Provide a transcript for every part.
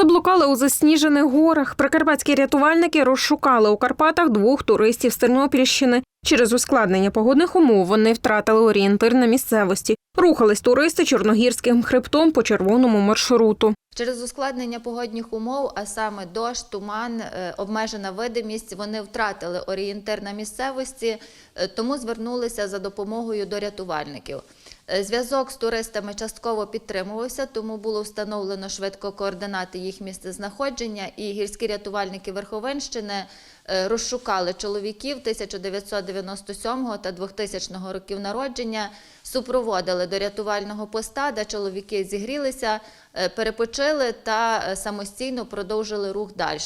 Заблукали у засніжених горах. Прикарпатські рятувальники розшукали у Карпатах двох туристів з Тернопільщини. Через ускладнення погодних умов вони втратили орієнтир на місцевості. Рухались туристи чорногірським хребтом по червоному маршруту. Через ускладнення погодних умов, а саме дощ, туман, е, обмежена видимість, вони втратили орієнтир на місцевості, е, тому звернулися за допомогою до рятувальників. Е, Зв'язок з туристами частково підтримувався, тому було встановлено швидко координати їх місцезнаходження, і гірські рятувальники Верховинщини е, розшукали чоловіків 1997 та 2000 років народження, супроводили до рятувального поста, де чоловіки зігрілися, е, перепочили та самостійно продовжили рух далі.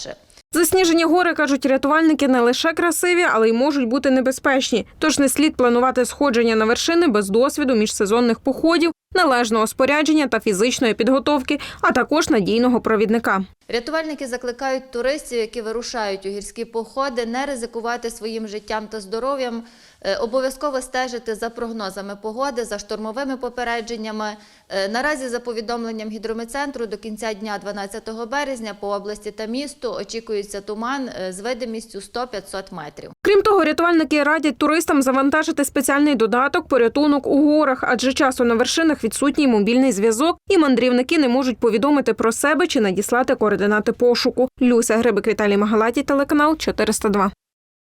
Засніжені гори, кажуть рятувальники, не лише красиві, але й можуть бути небезпечні. Тож не слід планувати сходження на вершини без досвіду міжсезонних походів, належного спорядження та фізичної підготовки, а також надійного провідника. Рятувальники закликають туристів, які вирушають у гірські походи, не ризикувати своїм життям та здоров'ям, е, обов'язково стежити за прогнозами погоди, за штормовими попередженнями. Е, Наразі, за повідомленням гідрометцентру, до кінця дня 12 березня по області та місту очікується туман е, з видимістю 100-500 метрів. Крім того, рятувальники радять туристам завантажити спеціальний додаток порятунок у горах, адже часу на вершинах відсутній мобільний зв'язок, і мандрівники не можуть повідомити про себе чи надіслати координати пошуку. Люся Грибик Віталій Магалаті, телеканал 402.